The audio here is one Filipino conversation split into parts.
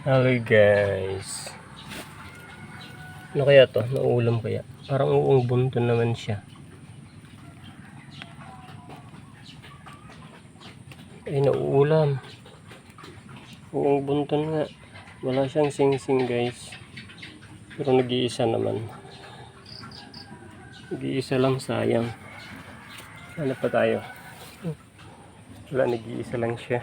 Hello guys. Ano kaya to? Nauulam kaya? Parang uong bunto naman siya. Ay, nauulam. Uong bunton nga. Wala siyang sing-sing guys. Pero nag-iisa naman. Nag-iisa lang sayang. Ano pa tayo? Wala, nag-iisa lang siya.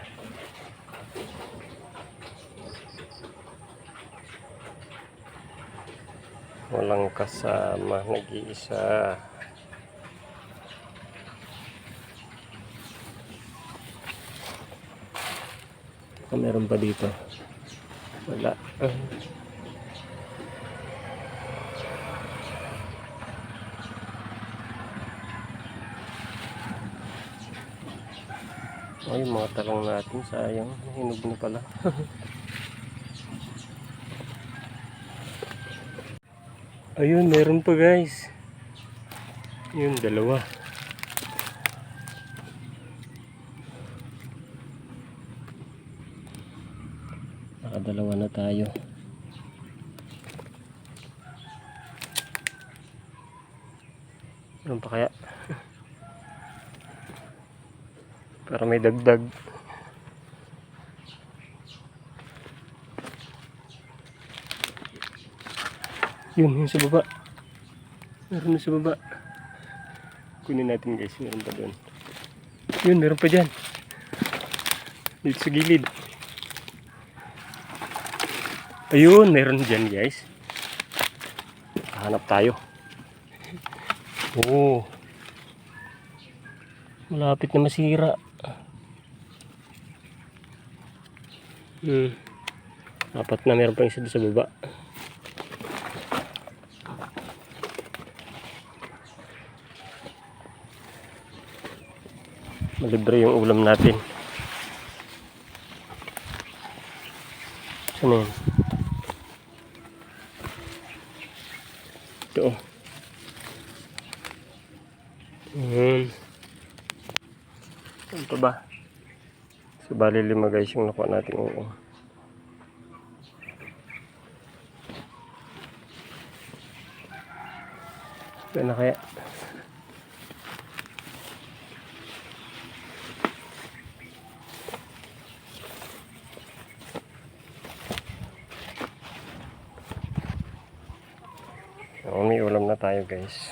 Walang kasama, nag-iisa. Meron pa dito. Wala. Ah. Ay, mga talong natin, sayang. Hinog na pala. Ayun, meron pa guys. Yun, dalawa. Nakadalawa na tayo. Meron pa kaya? Para may dagdag. Yun, yun sa baba. Meron na sa baba. Kunin natin guys, meron pa doon. Yun, meron pa dyan. Dito sa gilid. Ayun, meron dyan guys. Hanap tayo. Oo. Malapit na masira. Hmm. Apat na meron pa isa doon sa baba. Malibre yung ulam natin. Saan na yan? Ito. oh. Ayan. Saan pa ba? So, lima guys yung nakuha natin oo. Saan na kaya? Oo, may ulam na tayo guys.